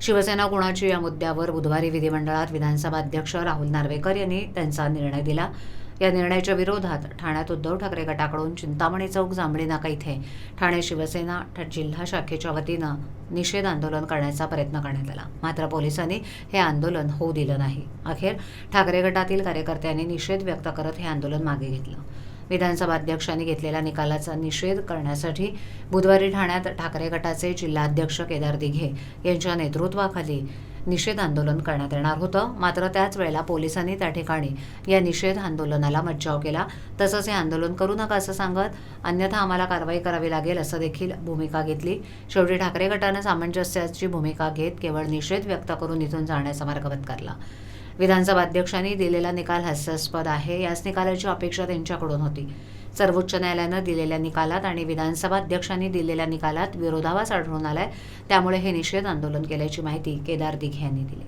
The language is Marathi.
शिवसेना कुणाची या मुद्द्यावर बुधवारी विधिमंडळात विधानसभा अध्यक्ष राहुल नार्वेकर यांनी त्यांचा निर्णय दिला. या निर्णयाच्या विरोधात ठाण्यात उद्धव ठाकरे गटाकडून चिंतामणी चौक जांभळी नाका इथे ठाणे शिवसेना ठ- जिल्हा शाखेच्या वतीनं निषेध आंदोलन करण्याचा प्रयत्न करण्यात आला. मात्र पोलिसांनी हे आंदोलन होऊ दिलं नाही. अखेर ठाकरे गटातील कार्यकर्त्यांनी निषेध व्यक्त करत हे आंदोलन मागे घेतलं. विधानसभा अध्यक्षांनी घेतलेल्या निकालाचा निषेध करण्यासाठी बुधवारी ठाण्यात ठाकरे गटाचे जिल्हाध्यक्ष केदार दिघे यांच्या नेतृत्वाखाली निषेध आंदोलन करण्यात येणार होतं. मात्र त्याच वेळेला पोलिसांनी त्या ठिकाणी या निषेध आंदोलनाला मज्जाव केला. तसंच हे आंदोलन करू नका असं सांगत अन्यथा आम्हाला कारवाई करावी लागेल असं देखील भूमिका घेतली. शेवटी ठाकरे गटानं सामंजस्याची भूमिका घेत केवळ निषेध व्यक्त करून इथून जाण्याचा मार्ग पत्करला. विधानसभा अध्यक्षांनी दिलेला निकाल हास्यास्पद आहे. याच निकालाची अपेक्षा त्यांच्याकडून होती. सर्वोच्च न्यायालयानं दिलेल्या निकालात आणि विधानसभा अध्यक्षांनी दिलेल्या निकालात विरोधाभास आढळून आलाय. त्यामुळे हे निषेध आंदोलन केल्याची माहिती केदार दिघे यांनी दिली.